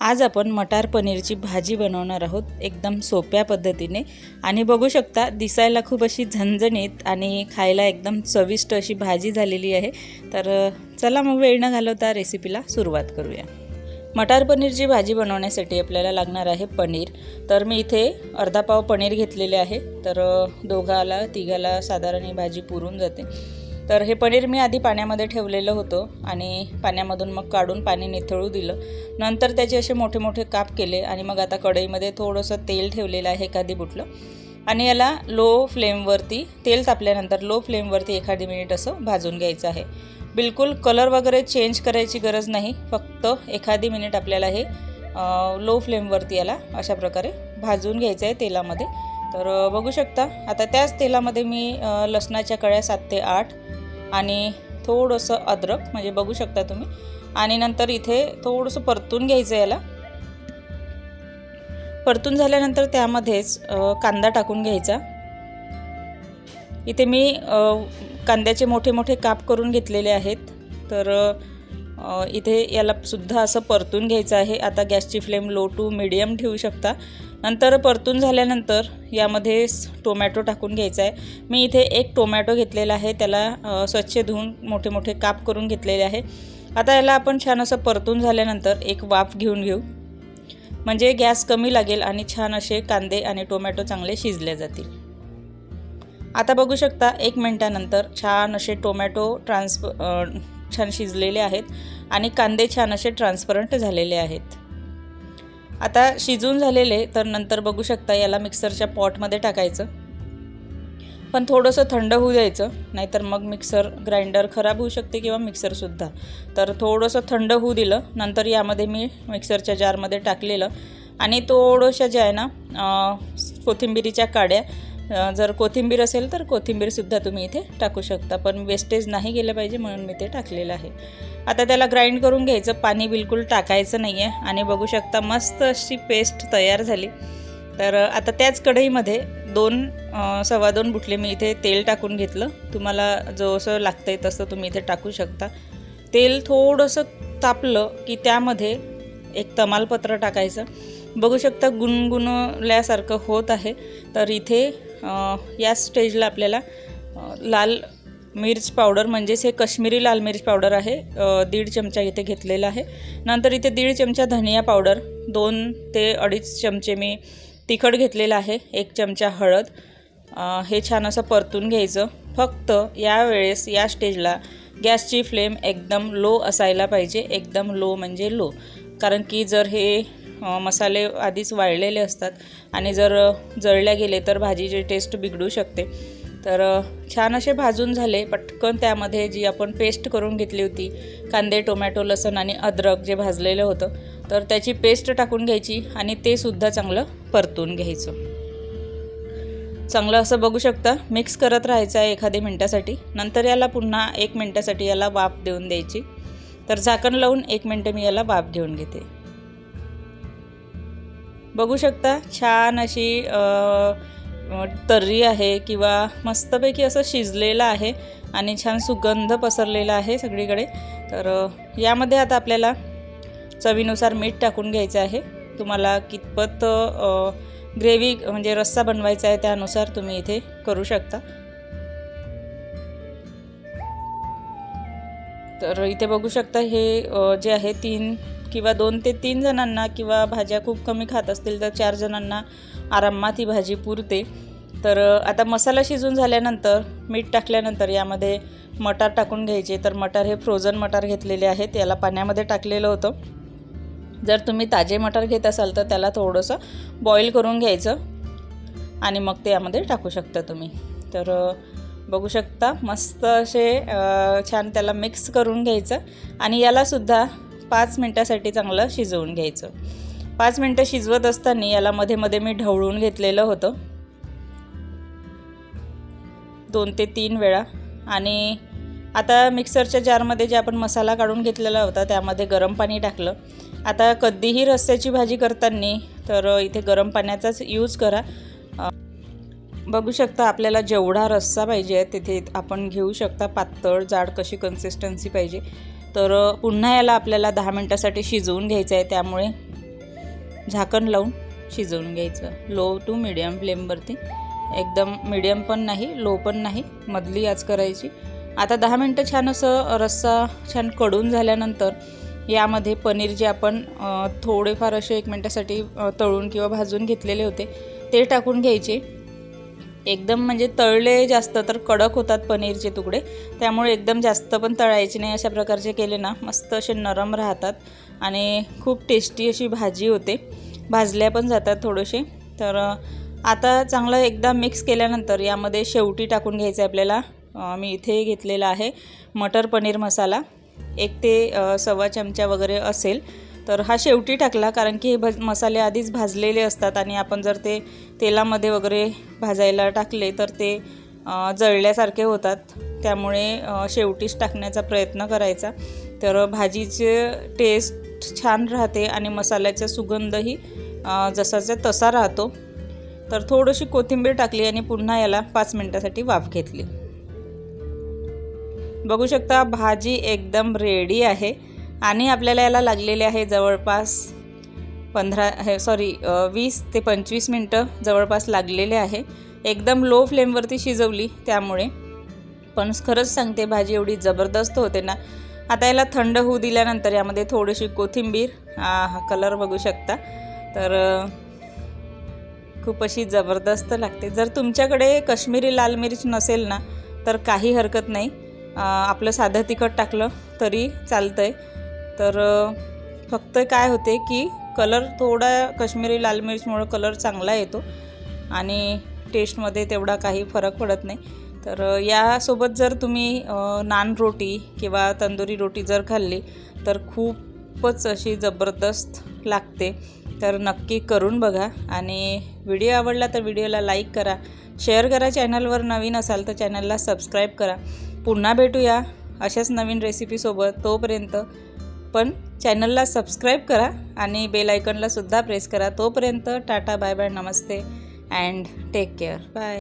आज आपण मटार पनीरची भाजी बनवणार आहोत एकदम सोप्या पद्धतीने. आणि बघू शकता दिसायला खूप अशी झणझणीत आणि खायला एकदम चविष्ट अशी भाजी झालेली आहे. तर चला मग वेळ न घालवता रेसिपीला सुरुवात करूया. मटार पनीरची भाजी बनवण्यासाठी आपल्याला लागणार आहे पनीर. तर मी इथे अर्धा पाव पनीर घेतलेले आहे. तर दोघाला तिघाला साधारण ही भाजी पुरून जाते. तर हे पनीर मी आधी पाण्यामध्ये ठेवलेलं होतं आणि पाण्यामधून मग काढून पाणी निथळू दिलं. नंतर त्याचे असे मोठे मोठे काप केले आणि मग आता कढईमध्ये थोडंसं तेल ठेवलेलं आहे एखादी बुटलं. आणि याला लो फ्लेमवरती तेल तापल्यानंतर लो फ्लेमवरती एखादी मिनिट असं भाजून घ्यायचं आहे. बिलकुल कलर वगैरे चेंज करायची गरज नाही. फक्त एखादी मिनिट आपल्याला हे लो फ्लेमवरती याला अशा प्रकारे भाजून घ्यायचं आहे तेलामध्ये. तर बघू शकता आता त्याच तेलामध्ये मी लसणाच्या कळ्या सात ते आठ आणि थोडंसं अद्रक म्हणजे बघू शकता तुम्ही. आणि नंतर इथे थोडंसं परतून घ्यायचं याला. परतून झाल्यानंतर त्यामध्येच कांदा टाकून घ्यायचा. इथे मी कांद्याचे मोठे मोठे काप करून घेतलेले आहेत. तर इथे याला सुद्धा असं परतून घ्यायचं आहे. आता गॅसची फ्लेम लो टू मिडियम ठेवू शकता. नंतर परतून झाल्यानंतर यामध्ये टोमॅटो टाकून घ्यायचा आहे. मी इथे एक टोमॅटो घेतलेला आहे. त्याला स्वच्छ धुवून मोठे मोठे काप करून घेतलेले आहे. आता याला आपण छान असं परतून झाल्यानंतर एक वाफ घेऊन घेऊ. म्हणजे गॅस कमी लागेल आणि छान असे कांदे आणि टोमॅटो चांगले शिजले जातील. आता बघू शकता एक मिनटानंतर छान असे टोमॅटो ट्रान्सफ छान शिजलेले आहेत आणि कांदे छान असे ट्रान्सपरंट झालेले आहेत. आता शिजून झालेले तर नंतर बघू शकता याला मिक्सरच्या पॉटमध्ये टाकायचं. पण थोडंसं थंड होऊ द्यायचं नाहीतर मग मिक्सर ग्राइंडर खराब होऊ शकते किंवा मिक्सरसुद्धा तर थोडंसं थंड होऊ दिलं नंतर यामध्ये मी मिक्सरच्या जारमध्ये टाकलेलं. आणि थोडंशा ज्या आहे ना कोथिंबिरीच्या काड्या जर कोथिंबीर असेल तर कोथिंबीरसुद्धा तुम्ही इथे टाकू शकता पण वेस्टेज नाही गेलं पाहिजे म्हणून मी ते टाकलेलं आहे. आता त्याला ग्राइंड करून घ्यायचं पाणी बिलकुल टाकायचं नाही आहे आणि बघू शकता मस्त अशी पेस्ट तयार झाली. तर आता त्याच कढईमध्ये दोन सव्वा दोन बुटले मी इथे तेल टाकून घेतलं. तुम्हाला जसं लागतं आहे तसं तुम्ही इथे टाकू शकता. तेल थोडंसं तापलं की त्यामध्ये एक तमालपत्र टाकायचं. बघू शकता गुणगुणल्यासारखं होत आहे. तर इथे या स्टेजला आपल्याला लाल मिर्च पावडर म्हणजेच हे कश्मीरी लाल मिर्च पावडर आहे. दीड चमचा इथे घेतलेला आहे. नंतर इथे दीड चमचा धनिया पावडर दोन ते अडीच चमचे मी तिखट घेतलेलं आहे एक चमचा हळद. हे छान असं परतून घ्यायचं. फक्त यावेळेस या स्टेजला गॅसची फ्लेम एकदम लो असायला पाहिजे. एकदम लो म्हणजे लो. कारण की जर हे मसाले आधीच वाळलेले असतात. आणि जर जळल्या गेले तर भाजीची टेस्ट बिघडू शकते. तर छान असे भाजून झाले. पटकन त्यामध्ये जी आपण पेस्ट करून घेतली होती कांदे टोमॅटो लसण आणि अद्रक जे भाजलेलं होतं तर त्याची पेस्ट टाकून घ्यायची आणि ते सुद्धा चांगलं परतून घ्यायचं. चांगलं असं बघू शकता. मिक्स करत राहायचं आहे एखाद्या मिनटासाठी. नंतर याला पुन्हा एक मिनटासाठी याला वाफ देऊन द्यायची. तर झाकण लावून एक मिनटं मी याला वाफ घेऊन घेते. बघू शकता छान अशी तर्री आहे किंवा मस्तपैकी असं शिजलेलं आहे आणि छान सुगंध पसरलेला आहे सगळीकडे. तर यामध्ये आता आपल्याला चवीनुसार मीठ टाकून घ्यायचं आहे. तुम्हाला कितपत ग्रेव्ही म्हणजे रस्सा बनवायचा आहे त्यानुसार तुम्ही इथे करू शकता. तर इथे बघू शकता हे जे आहे तीन किंवा दोन ते तीन जणांना किंवा भाज्या खूप कमी खात असतील तर चार जणांना आरामात ही भाजी पुरते. तर आता मसाला शिजून झाल्यानंतर मीठ टाकल्यानंतर यामध्ये मटार टाकून घ्यायचे. तर मटार हे फ्रोझन मटार घेतलेले आहेत. याला पाण्यामध्ये टाकलेलं होतं. जर तुम्ही ताजे मटार घेत असाल तर त्याला थोडंसं बॉईल करून घ्यायचं आणि मग ते यामध्ये टाकू शकता तुम्ही. तर बघू शकता मस्त असे छान त्याला मिक्स करून घ्यायचं. आणि यालासुद्धा पाच मिनटासाठी चांगलं शिजवून घ्यायचं. पाच मिनटं शिजवत असताना याला मध्ये मध्ये मी ढवळून घेतलेलं होतं. दोन ते तीन वेळा. आणि आता मिक्सरच्या जारमध्ये जे आपण मसाला काढून घेतलेला होता त्यामध्ये गरम पाणी टाकलं. आता कधीही रस्त्याची भाजी करताना तर इथे गरम पाण्याचाच यूज करा. बघू शकता आपल्याला जेवढा रस्सा पाहिजे तिथे आपण घेऊ शकता पातळ जाड कशी कन्सिस्टन्सी पाहिजे. तर पुन्हा याला आपल्याला दहा मिनटासाठी शिजवून घ्यायचं आहे त्यामुळे झाकण लावून शिजवून घ्यायचं. लो टू मिडियम फ्लेमवरती एकदम मिडियम पण नाही लो पण नाही मधली आज करायची. आता दहा मिनटं छान असं रस्सा छानकडून झाल्यानंतर यामध्ये पनीर जे आपण थोडेफार असे एक मिनटासाठी तळून किंवा भाजून घेतलेले होते ते टाकून घ्यायचे. एकदम म्हणजे तळले जास्त तर कडक होतात पनीरचे तुकडे. त्यामुळे एकदम जास्त पण तळायचे नाही अशा प्रकारचे केले ना. मस्त असे नरम राहतात आणि खूप टेस्टी अशी भाजी होते. भाजल्या पण जातात थोडेसे. तर आता चांगलं एकदा मिक्स केल्यानंतर यामध्ये शेवटी टाकून घ्यायचं आहे आपल्याला मी इथे घेतलेला आहे मटर पनीर मसाला. एक ते सव्वा चमचा वगैरे असेल. तर हा शेवटी टाकला कारण की हे भज मसाले आधीच भाजलेले असतात आणि आपण जर ते तेलामध्ये वगैरे भाजायला टाकले तर ते जळल्यासारखे होतात. त्यामुळे शेवटीच टाकण्याचा प्रयत्न करायचा. तर भाजीचे टेस्ट छान राहते आणि मसाल्याचा सुगंधही जसाचा तसा राहतो. तर थोडीशी कोथिंबीर टाकली आणि पुन्हा याला पाच मिनटासाठी वाफ घेतली. बघू शकता भाजी एकदम रेडी आहे. आणि आपल्याला याला लागलेले आहे जवळपास पंधरा हे सॉरी वीस ते पंचवीस मिनटं जवळपास लागलेले आहे. एकदम लो फ्लेमवरती शिजवली त्यामुळे. पण खरंच सांगते भाजी एवढी जबरदस्त होते ना. आता याला थंड होऊ दिल्यानंतर यामध्ये थोडीशी कोथिंबीर हा कलर बघू शकता. तर खूप अशी जबरदस्त लागते. जर तुमच्याकडे काश्मीरी लाल मिरच नसेल ना तर काही हरकत नाही. आपलं साधं तिखट टाकलं तरी चालतं आहे तर फक्त काय होते की कलर थोडा कश्मीरी लाल मिर्चमुळं कलर चांगला येतो आणि टेस्टमध्ये तेवढा काही फरक पडत नाही. तर यासोबत जर तुम्ही नान रोटी किंवा तंदुरी रोटी जर खाल्ली तर खूपच अशी जबरदस्त लागते. तर नक्की करून बघा आणि व्हिडिओ आवडला तर व्हिडिओला लाईक करा शेअर करा चॅनलवर नवीन असाल तर चॅनलला सबस्क्राईब करा. पुन्हा भेटूया अशाच नवीन रेसिपीसोबत तोपर्यंत पण चॅनलला सबस्क्राईब करा आणि बेल आयकॉनला सुद्धा प्रेस करा. तोपर्यंत टाटा बाय बाय नमस्ते अँड टेक केअर. बाय.